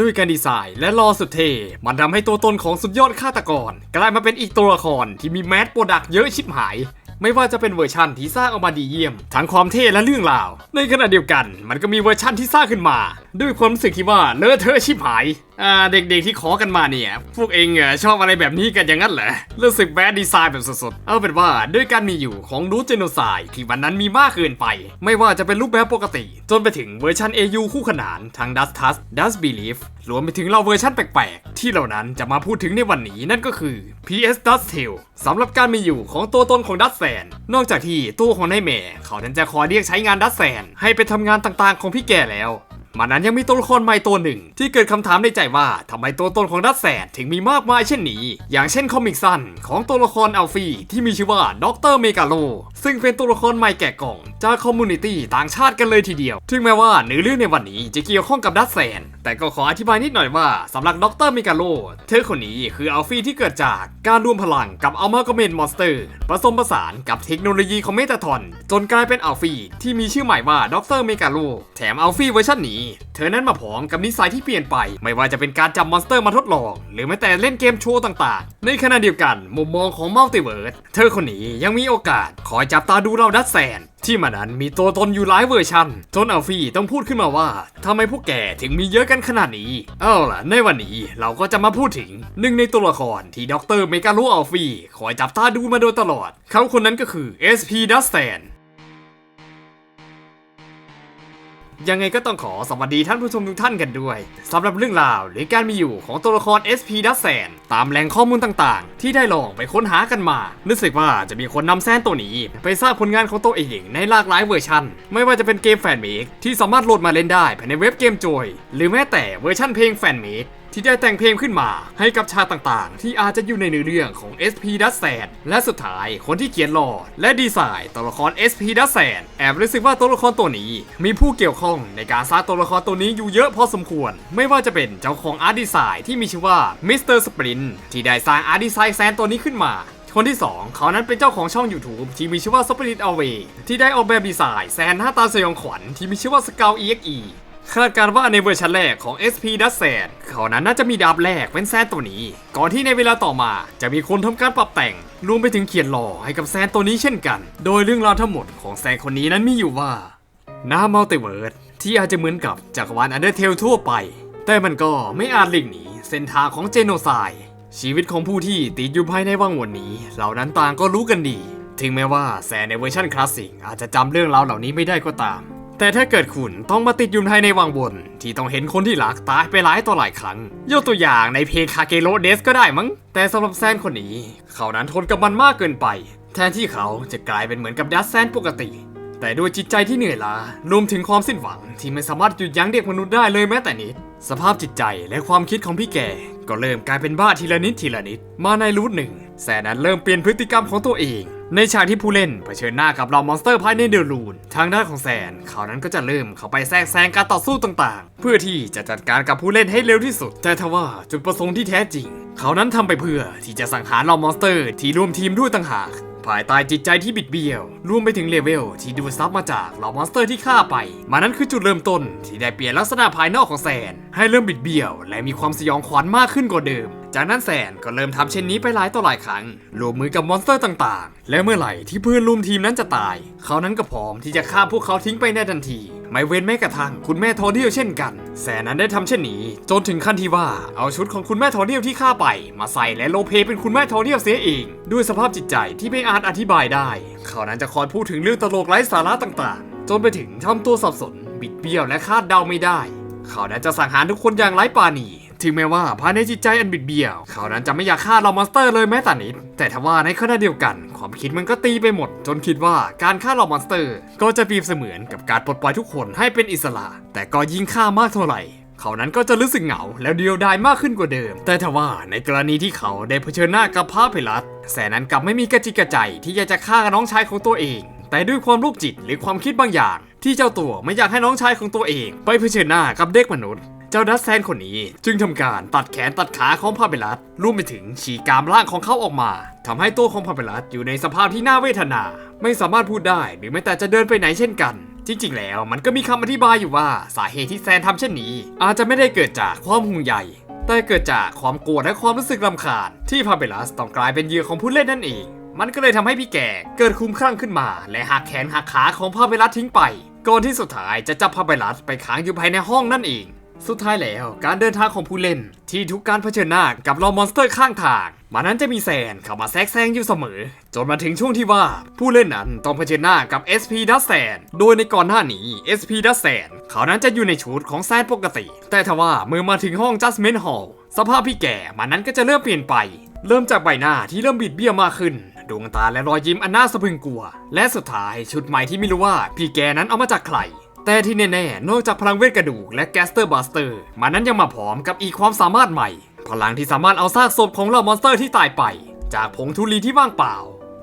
ด้วยการดีไซน์และลอสุดเท่มันทำให้ตัวตนของสุดยอดฆาตกร กลายมาเป็นอีกตัวละครที่มีแมสโปรดักต์เยอะชิบหาย ไม่ว่าจะเป็นเวอร์ชันที่สร้างออกมาดีเยี่ยม ทั้งความเท่และเรื่องราว ในขณะเดียวกัน มันก็มีเวอร์ชั่นที่สร้างขึ้นมา ด้วยความรู้สึกที่ว่าเลอะเทอะชิบหาย อ่าเด็กๆที่ขอกันมาเนี่ย พวกเองชอบอะไรแบบนี้กันอย่างนั้นเหรอรู้สึกแบดดีไซน์แบบสดๆ เอาเป็นว่าด้วยการมีอยู่ของรูทเจโนไซด์ที่วันนั้นมีมากเกินไป ไม่ว่าจะเป็นรูปแบบปกติ จนไปถึงเวอร์ชัน AU คู่ขนานทั้ง Dust Touch Dust Belief รวมไปถึงเราเวอร์ชันแปลกๆ ที่เหล่านั้นจะมาพูดถึงในวันนี้นั่นก็คือ PS Dust Tail สำหรับการมีอยู่ของตัวตนของดัสแซนนอกจากที่ตัวของนายแม่เขานั้นจะคอเรียกใช้งานดัสแซนให้ไปทำงานต่างๆของพี่แกแล้ว มันนั้นยังมีตัวละครใหม่ตัวหนึ่ง ที่เกิดคำถามในใจว่าทำไมตัวตนของดัสแซนถึงมีมากมายเช่นนี้ อย่างเช่นคอมิกสั้นของตัวละครอัลฟี่ที่มีชื่อว่าด็อกเตอร์เมกาโลซึ่งเป็นตัวละครใหม่แกะกล่องจากคอมมูนิตี้ต่างชาติกันเลยทีเดียว ถึงแม้ว่าเนื้อเรื่องในวันนี้จะเกี่ยวข้องกับดัสแซนแต่ก็ขออธิบายนิดหน่อยว่าสำหรับด็อกเตอร์เมกาโลเธอคนนี้คืออัลฟี่ที่เกิดจากการรวมพลังกับอัลมาโกเมนมอนสเตอร์ผสมผสานกับเทคโนโลยีของเมตาทอนจนกลายเป็นอัลฟี่ที่มีชื่อใหม่ว่าด็อกเตอร์เมกาโลแถมอัลฟี่เวอร์ชันนี้เธอนั้นมาพร้อมกับนิสัยที่เปลี่ยนไป ไม่ว่าจะเป็นการจับมอนสเตอร์มาทดลอง หรือแม้แต่เล่นเกมโชว์ต่างๆ ในขณะเดียวกันมุมมองของมัลติเวิร์สเธอคนนี้ยังมีโอกาสคอยจับตาดูเราดัดแสนที่มันนั้นมีตัวตนอยู่หลายเวอร์ชันจนอัลฟี่ต้องพูดขึ้นมาว่าทำไมพวกแกถึงมีเยอะกันขนาดนี้ เอาล่ะ ในวันนี้เราก็จะมาพูดถึงหนึ่งในตัวละครที่ด็อกเตอร์เมกาโลอัลฟี่คอยจับตาดูมาโดยตลอด เขาคนนั้นก็คือ SP d u s t a ยังไงก็ต้องขอสวัสดีท่านผู้ชมทุกท่านกันด้วยสำหรับเรื่องราวหรือการมีอยู่ของตัวละคร SP ดัสแซนตามแหล่งข้อมูลต่างๆ ที่ได้ลองไปค้นหากันมา รู้สึกว่าจะมีคนนำแซนตัวนี้ ไปสร้างผลงานของตัวเองในหลากหลายเวอร์ชันไม่ว่าจะเป็นเกมแฟนเมกที่สามารถโหลดมาเล่นได้ภายในเว็บเกมจอยหรือแม้แต่เวอร์ชันเพลงแฟนเมก ที่ได้แต่งเพลงขึ้นมา ให้กับชาติต่างๆ ที่อาจจะอยู่ในเนื้อเรื่องของ SP d u s t a n และสุดท้ายคนที่เขียนลอด และดีไซน์ตัวละคร SP d u s t a n แอบรู้สึกว่าตัวละครตัวนี้ มีผู้เกี่ยวข้องในการสร้างตัวละครตัวนี้อยู่เยอะพอสมควร ไม่ว่าจะเป็นเจ้าของอาร์ตดีไซน์ที่มีชื่อว่ามิสเตอร์สปรินที่ได้สร้างอาร์ตดีไซน์แซนตัวนี้ขึ้นมาคนที่ 2 เขานั้นเป็นเจ้าของช่อง YouTube ที่มีชื่อว่า Spirit Away ที่ได้ออกแบบดีไซน์แซนหน้าตาสยองขวัญที่มีชื่อว่า Scout EXE คาดการณ์ว่าในเวอร์ชันแรกของ SP d u s t a n เขานั้นน่าจะมีดาบแรกเป็นแซนตัวนี้ ก่อนที่ในเวลาต่อมาจะมีคนทำการปรับแต่ง รวมไปถึงเขียนหล่อให้กับแซนตัวนี้เช่นกัน โดยเรื่องราวทั้งหมดของแซนคนนี้นั้นมีอยู่ว่าหน้ามัลติเวิร์สที่อาจจะเหมือนกับจักรวาลอันเดอร์เทลทั่วไป แต่มันก็ไม่อาจหลีกหนีเส้นทางของเจโนไซด์ชีวิตของผู้ที่ติดอยู่ภายในวังวนนี้ เหล่านั้นต่างก็รู้กันดี ถึงแม้ว่าแซนในเวอร์ชันคลาสสิกอาจจะจำเรื่องราวเหล่านี้ไม่ได้ก็ตาม แต่ถ้าเกิดคุณต้องมาติดอยู่ภายในวังวนที่ต้องเห็นคนที่หลักตายไปหลายต่อหลายครั้ง ยกตัวอย่างในเพลงคาเกโรเดสก็ได้มั้ง แต่สำหรับแซนคนนี้ เขานั้นทนกับมันมากเกินไป แทนที่เขาจะกลายเป็นเหมือนกับดัสแซนปกติ แต่ด้วยจิตใจที่เหนื่อยล้ารวมถึงความสิ้นหวังที่ไม่สามารถหยุดยั้งเด็กมนุษย์ได้เลยแม้แต่นิด สภาพจิตใจและความคิดของพี่แกก็เริ่มกลายเป็นบ้าทีละนิดทีละนิด มาในรูทหนึ่งแซนนั้นเริ่มเปลี่ยนพฤติกรรมของตัวเอง ในฉากที่ผู้เล่นเผชิญหน้ากับเหล่ามอนสเตอร์ภายในเดลูนทางด้านของแซนเขานั้นก็จะเริ่มเข้าไปแทรกแซงการต่อสู้ต่างๆ เพื่อที่จะจัดการกับผู้เล่นให้เร็วที่สุด แต่ทว่าจุดประสงค์ที่แท้จริง เขานั้นทำไปเพื่อที่จะสังหารเหล่ามอนสเตอร์ที่ร่วมทีมด้วยต่างหาก ภายใต้จิตใจที่บิดเบี้ยว รวมไปถึงเลเวลที่ดูดซับมาจากเหล่ามอนสเตอร์ที่ฆ่าไป มานั้นคือจุดเริ่มต้นที่ได้เปลี่ยนลักษณะภายนอกของแซน ให้เริ่มบิดเบี้ยว และมีความสยองขวัญมากขึ้นกว่าเดิม จากนั้นแซนก็เริ่มทำเช่นนี้ไปหลายต่อหลายครั้งรวมมือกับมอนสเตอร์ต่างๆ และเมื่อไหร่ที่เพื่อนร่วมทีมนั้นจะตาย เขานั้นก็พร้อมที่จะฆ่าพวกเขาทิ้งไปในทันที ไม่เว้นแม้กระทั่งคุณแม่ทอเดียวเช่นกัน แซนนั้นได้ทำเช่นนี้ จนถึงขั้นที่ว่าเอาชุดของคุณแม่ทอเดียวที่ฆ่าไป มาใส่และโลเพเป็นคุณแม่ทอเดียวเสียเอง ด้วยสภาพจิตใจที่ไม่อาจอธิบายได้ เขานั้นจะคอยพูดถึงเรื่องตลกไร้สาระต่างๆ จนไปถึงทำตัวสับสน บิดเบี้ยวและคาดเดาไม่ได้ เขานั้นจะสังหารทุกคนอย่างไร้ปาณี ถึงแม้ว่าภายในจิตใจอันบิดเบี้ยวเขานั้นจะไม่อยากฆ่าเรามอนสเตอร์เลยแม้แต่นิด แต่ทว่าในขณะเดียวกัน ความคิดมันก็ตีไปหมด จนคิดว่าการฆ่าเรามอนสเตอร์ ก็จะเปรียบเสมือนกับการปลดปล่อยทุกคนให้เป็นอิสระ แต่ก็ยิ่งฆ่ามากเท่าไหร่เขานั้นก็จะรู้สึกเหงาแล้วเดียวดายมากขึ้นกว่าเดิม แต่ทว่าในกรณีที่เขาได้เผชิญหน้ากับพระเพลัสแสนนั้นกลับไม่มีกระจิกกระใจที่อยากจะฆ่าน้องชายของตัวเอง แต่ด้วยความโรคจิตหรือความคิดบางอย่าง ที่เจ้าตัวไม่อยากให้น้องชายของตัวเอง ไปเผชิญหน้ากับเด็กมนุษย์ เจ้าดัสแซนคนนี้ จึงทำการตัดแขนตัดขาของพาเบลัสรวมไปถึงฉีกกามร่างของเขาออกมาทำให้ตัวของพาเบลัสอยู่ในสภาพที่น่าเวทนา ไม่สามารถพูดได้หรือแม้แต่จะเดินไปไหนเช่นกัน จริง ๆ แล้วมันก็มีคำอธิบายอยู่ว่าสาเหตุที่แซนทำเช่นนี้ อาจจะไม่ได้เกิดจากความห่วงใยแต่เกิดจากความโกรธและความรู้สึกรำคาญ ที่พาเบลัสต้องกลายเป็นเหยื่อของผู้เล่นนั่นเอง มันก็เลยทำให้พี่แก่เกิดคลุ้มคลั่งขึ้นมา และหักแขนหักขาของพาเบลัสทิ้งไปก่อนที่สุดท้ายจะจับพาเบลัสไปขังอยู่ภายในห้องนั่นเอง สุดท้ายแล้วการเดินทางของผู้เล่น ที่ทุกการเผชิญหน้ากับเหล่ามอนสเตอร์ข้างทางมันนั้นจะมีแซนเข้ามาแทรกแซงอยู่เสมอ จนมาถึงช่วงที่ว่าผู้เล่นนั้นต้องเผชิญหน้ากับ SP ดัสแซนโดยในก่อนหน้านี้ SP ดัสแซนเขานั้นจะอยู่ในชุดของแซนปกติ แต่ทว่าเมื่อมาถึงห้อง Judgment Hall สภาพพี่แก่มันนั้นก็จะเริ่มเปลี่ยนไป เริ่มจากใบหน้าที่เริ่มบิดเบี้ยวมากขึ้นดวงตาและรอยยิ้มอันน่าสะพรึงกลัว และสุดท้ายชุดใหม่ที่ไม่รู้ว่าพี่แกนั้นเอามาจากใคร แต่ที่แน่ๆ นอกจากพลังเวทกระดูกและแกสเตอร์บัสเตอร์ มันนั้นยังมาพร้อมกับอีกความสามารถใหม่ พลังที่สามารถเอาซากศพของเหล่ามอนสเตอร์ที่ตายไป จากผงทุลีที่ว่างเปล่า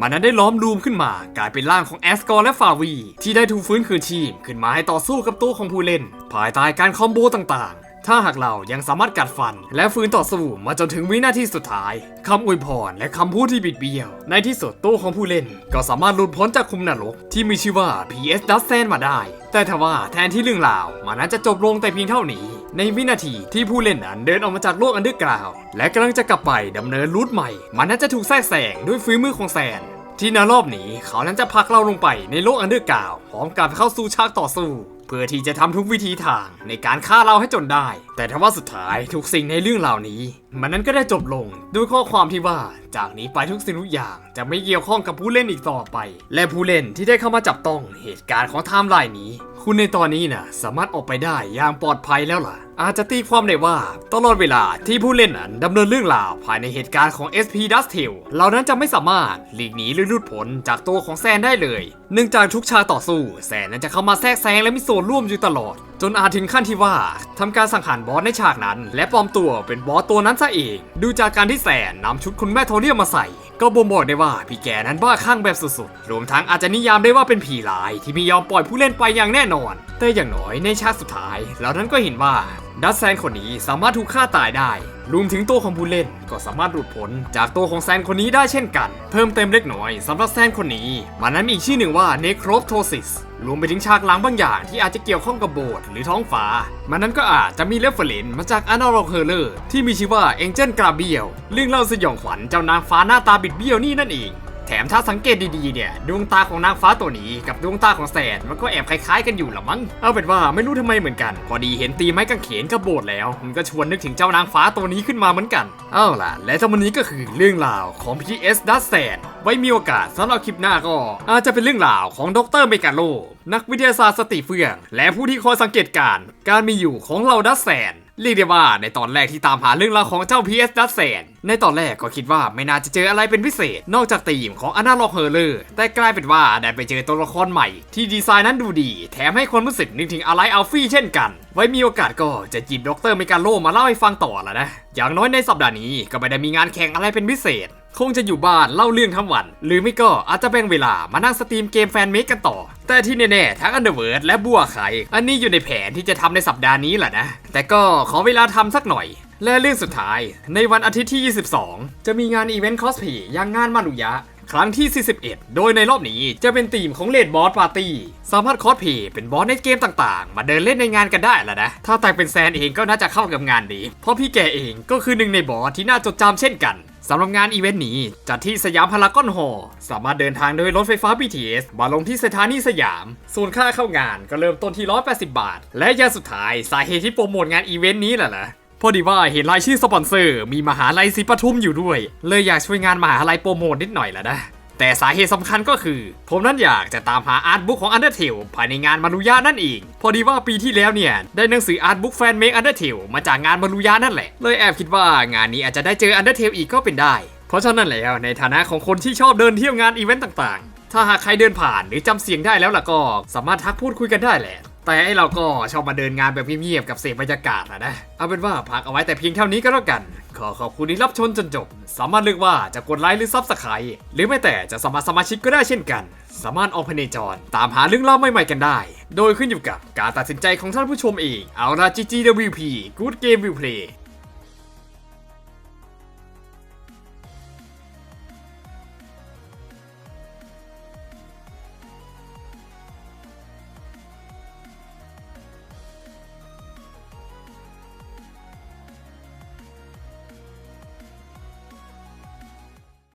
มันนั้นได้ล้อมรูมขึ้นมา กลายเป็นร่างของแอสกอร์และฟาวี ที่ได้ถูกฟื้นคืนชีพขึ้นมาให้ต่อสู้กับตัวของผู้เล่น ภายใต้การคอมโบต่างๆ ถ้าหากเรายังสามารถกัดฟัน และฟื้นต่อสู้มาจนถึงวินาทีสุดท้ายคำอวยพรและคำพูดที่บิดเบี้ยว ในที่สุดตัวของผู้เล่น ก็สามารถหลุดพ้นจากคุมนรก ที่มีชื่อว่า PS d u s t มาได้ แต่ทว่าแทนที่เรื่องราวมันนั้นจะจบลงแต่เพียงเท่านี้ ในวินาทีที่ผู้เล่นนั้นเดินออกมาจากโลกอันเดอร์กราว และกำลังจะกลับไปดำเนินรูทใหม่ มันนั้นจะถูกแทรกแซงด้วยฝีมือของแซนที่ในรอบนี้เขานั้นจะผลักเราลงไปในโลกอันเดอร์กราวพร้อมกับเข้าสู่ฉากต่อสู้ เพื่อที่จะทำทุกวิธีทางในการฆ่าเราให้จนได้ แต่ทว่าสุดท้ายทุกสิ่งในเรื่องเหล่านี้ มันนั้นก็ได้จบลงด้วยข้อความที่ว่าจากนี้ไปทุกสิ่งทุกอย่างจะไม่เกี่ยวข้องกับผู้เล่นอีกต่อไป และผู้เล่นที่ได้เข้ามาจับต้องเหตุการณ์ของไทม์ไลน์นี้ คุณในตอนนี้นะสามารถออกไปได้อย่างปลอดภัยแล้วล่ะ อาจจะตีความได้ว่าตลอดเวลาที่ผู้เล่นนั้นดำเนินเรื่องราวภายในเหตุการณ์ของ SP Dust t a l เรานั้นจะไม่สามารถหลีกหนีหรือหลุดพ้นจากตัวของแซนได้เลย เนื่องจากทุกชาต่อสู้แซนนั้นจะเข้ามาแทรกแซงและมีส่วนร่วมอยู่ตลอด จนอาจถึงขั้นที่ว่าทำการสังหารบอสในฉากนั้น และปลอมตัวเป็นบอสตัวนั้นซะเอง ดูจากการที่แสนนำชุดคุณแม่โทเนียมมาใส่ ก็บ่งบอกได้ว่าพี่แกนั้นบ้าคลั่งแบบสุดๆ รวมทั้งอาจจะนิยามได้ว่าเป็นผีลายที่ไมียอมปล่อยผู้เล่นไปอย่างแน่นอน แต่อย่างน้อยในฉากสุดท้ายเรานั้นก็เห็นว่า ดัซแซนคนนี้สามารถถูกฆ่าตายได้ รวมถึงตัวของผู้เล่นก็สามารถหลุดพ้นจากตัวของแซนคนนี้ได้เช่นกัน เพิ่มเต็มเล็กน้อยสำหรับแซนคนนี้ มันนั้นมีอีกชื่อหนึ่งว่าเนโครโทซิสรวมไปถึงฉากหลังบางอย่างที่อาจจะเกี่ยวข้องกับโบสถ์หรือท้องฟ้า มันนั้นก็อาจจะมีเรฟเฟรนมาจากอนาล็อกเฮอร์เลอร์ที่มีชื่อว่าเอ็งเจิลกราเบียลเรื่องเล่าสยองขวัญเจ้านางฟ้าหน้าตาบิดเบี้ยวนี่นั่นเอง แถมถ้าสังเกตดีๆเนี่ยดวงตาของนางฟ้าตัวนี้กับดวงตาของแสนมันก็แอบคล้ายๆกันอยู่ละมั้งเอาเป็นว่าไม่รู้ทำไมเหมือนกัน พอดีเห็นตีไม้กางเขนกับโบสถ์แล้ว มันก็ชวนนึกถึงเจ้านางฟ้าตัวนี้ขึ้นมาเหมือนกันเอาล่ะ และทั้งหมดนี้ก็คือเรื่องราวของ PS d u s t แสนไว้มีโอกาสสำหรับคลิปหน้าก็อาจจะเป็นเรื่องราวของดรเมกาโลนักวิทยาศาสตร์สติเฟื่อง และผู้ที่คอยสังเกตการ การมีอยู่ของเหล่าดัสแสน เรียกได้ว่าในตอนแรกที่ตามหาเรื่องราวของเจ้า PS ดัสเซนในตอนแรกก็คิดว่าไม่น่าจะเจออะไรเป็นพิเศษ นอกจากตีมของอนาล็อกเฮอร์เลอร์แต่กลายเป็นว่าได้ไปเจอตัวละครใหม่ ที่ดีไซน์นั้นดูดี แถมให้ความรู้สึกนึกถึงอะไรอัลฟี่เช่นกัน ไว้มีโอกาสก็จะจีบดรเมกาโลมาเล่าให้ฟังต่อละนะ อย่างน้อยในสัปดาห์นี้ก็ไม่ได้มีงานแข่งอะไรเป็นพิเศษ คงจะอยู่บ้านเล่าเรื่องทั้งวัน หรือไม่ก็อาจจะแบ่งเวลามานั่งสตรีมเกมแฟนเมกกันต่อ แต่ที่แน่ๆทั้งอันเดอร์เวิร์ดและบัวไข่อันนี้อยู่ในแผนที่จะทำในสัปดาห์นี้แหละนะ แต่ก็ขอเวลาทำสักหน่อย และเรื่องสุดท้าย ในวันอาทิตย์ที่ 22 จะมีงานอีเวนต์คอสเพย์อย่างงานมานุยะ ครั้งที่ 41 โดยในรอบนี้จะเป็นธีมของเลดบอสปาร์ตี้สามารถคอสเพย์เป็นบอสในเกมต่างๆ มาเดินเล่นในงานกันได้แหละนะ ถ้าแต่งเป็นแซนเองก็น่าจะเข้ากับงานดี เพราะพี่แกเองก็คือหนึ่งในบอสที่น่าจดจำเช่นกัน สำหรับงานอีเวนต์นี้จัดที่สยามพารากอนฮอลล์สามารถเดินทางโดยรถไฟฟ้า BTS มาลงที่สถานีสยาม ส่วนค่าเข้างานก็เริ่มต้นที่ 180 บาท และยาสุดท้ายสาเหตุที่โปรโมทงานอีเวนต์นี้แหละนะพอดีว่าเห็นรายชื่อสปอนเซอร์มีมหาลัยศรีปทุมอยู่ด้วย เลยอยากช่วยงานมหาลัยโปรโมทนิดหน่อยแหละนะ แต่สาเหตุสำคัญก็คือ ผมนั้นอยากจะตามหาอาร์ตบุ๊กของ Undertale ภายในงานมารุยานั่นเอง พอดีว่าปีที่แล้วเนี่ย ได้หนังสืออาร์ตบุ๊กแฟนเมค Undertale มาจากงานมารุยานั่นแหละ เลยแอบคิดว่างานนี้อาจจะได้เจอ Undertale อีกก็เป็นได้ เพราะฉะนั้นแล้วในฐานะของคนที่ชอบเดินเที่ยวงานอีเวนต์ต่างๆ ถ้าหากใครเดินผ่านหรือจำเสียงได้แล้วล่ะก็สามารถทักพูดคุยกันได้แหละ แต่ไอเราก็ชอบมาเดินงานแบบเงียบๆกับเสพบรรยากาศอะนะ เอาเป็นว่าพักเอาไว้แต่เพียงเท่านี้ก็แล้วกัน ขอขอบคุณที่รับชมจนจบ สามารถเลือกว่าจะกดไลค์หรือซับสไครต์หรือไม่แต่จะสมัครสมาชิกก็ได้เช่นกัน สามารถออกพเนจร ตามหาเรื่องเล่าใหม่ๆกันได้ โดยขึ้นอยู่กับการตัดสินใจของท่านผู้ชมเอง เอาละ GGWP Good Game Will Play